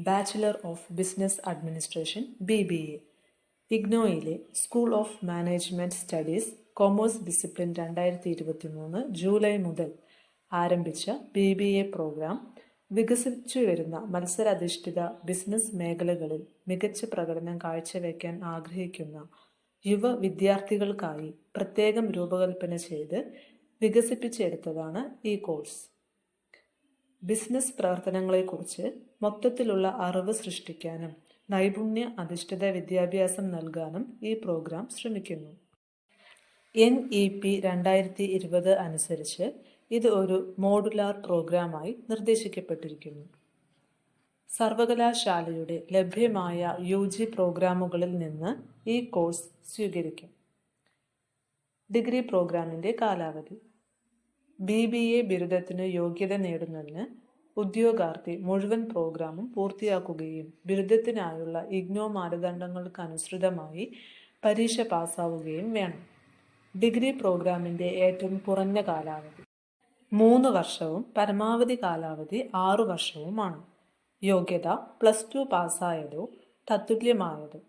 Bachelor of business administration B B A ഇഗ്നോയിലെ school of management studies commerce discipline രണ്ടായിരത്തി ഇരുപത്തി മൂന്ന് July മുതൽ ആരംഭിച്ച ബി ബി എ പ്രോഗ്രാം വികസിച്ചു വരുന്ന മത്സരാധിഷ്ഠിത ബിസിനസ് മേഖലകളിൽ മികച്ച പ്രകടനം കാഴ്ചവെക്കാൻ ആഗ്രഹിക്കുന്ന യുവ വിദ്യാർത്ഥികൾക്കായി പ്രത്യേകം രൂപകൽപ്പന ചെയ്ത് വികസിപ്പിച്ചെടുത്തതാണ് ഈ കോഴ്സ് ബിസിനസ് പ്രവർത്തനങ്ങളെക്കുറിച്ച് മൊത്തത്തിലുള്ള അറിവ് സൃഷ്ടിക്കാനും നൈപുണ്യ അധിഷ്ഠിത വിദ്യാഭ്യാസം നൽകാനും ഈ പ്രോഗ്രാം ശ്രമിക്കുന്നു. എൻ ഇ പി രണ്ടായിരത്തി ഇരുപത് അനുസരിച്ച് ഇത് ഒരു മോഡുലാർ പ്രോഗ്രാമായി നിർദ്ദേശിക്കപ്പെട്ടിരിക്കുന്നു. സർവകലാശാലയുടെ ലഭ്യമായ യു ജി പ്രോഗ്രാമുകളിൽ നിന്ന് ഈ കോഴ്സ് സ്വീകരിക്കും. ഡിഗ്രി പ്രോഗ്രാമിന്റെ കാലാവധി. ബി ബി എ ബിരുദത്തിന് യോഗ്യത നേടുന്നതിന് ഉദ്യോഗാർത്ഥി മുഴുവൻ പ്രോഗ്രാമും പൂർത്തിയാക്കുകയും ബിരുദത്തിനായുള്ള ഇഗ്നോ മാനദണ്ഡങ്ങൾക്കനുസൃതമായി പരീക്ഷ പാസ്സാവുകയും വേണം. ഡിഗ്രി പ്രോഗ്രാമിന്റെ ഏറ്റവും കുറഞ്ഞ കാലാവധി മൂന്ന് വർഷവും പരമാവധി കാലാവധി ആറു വർഷവുമാണ്. യോഗ്യത പ്ലസ് ടു പാസ്സായതോ തത്തുല്യമായതോ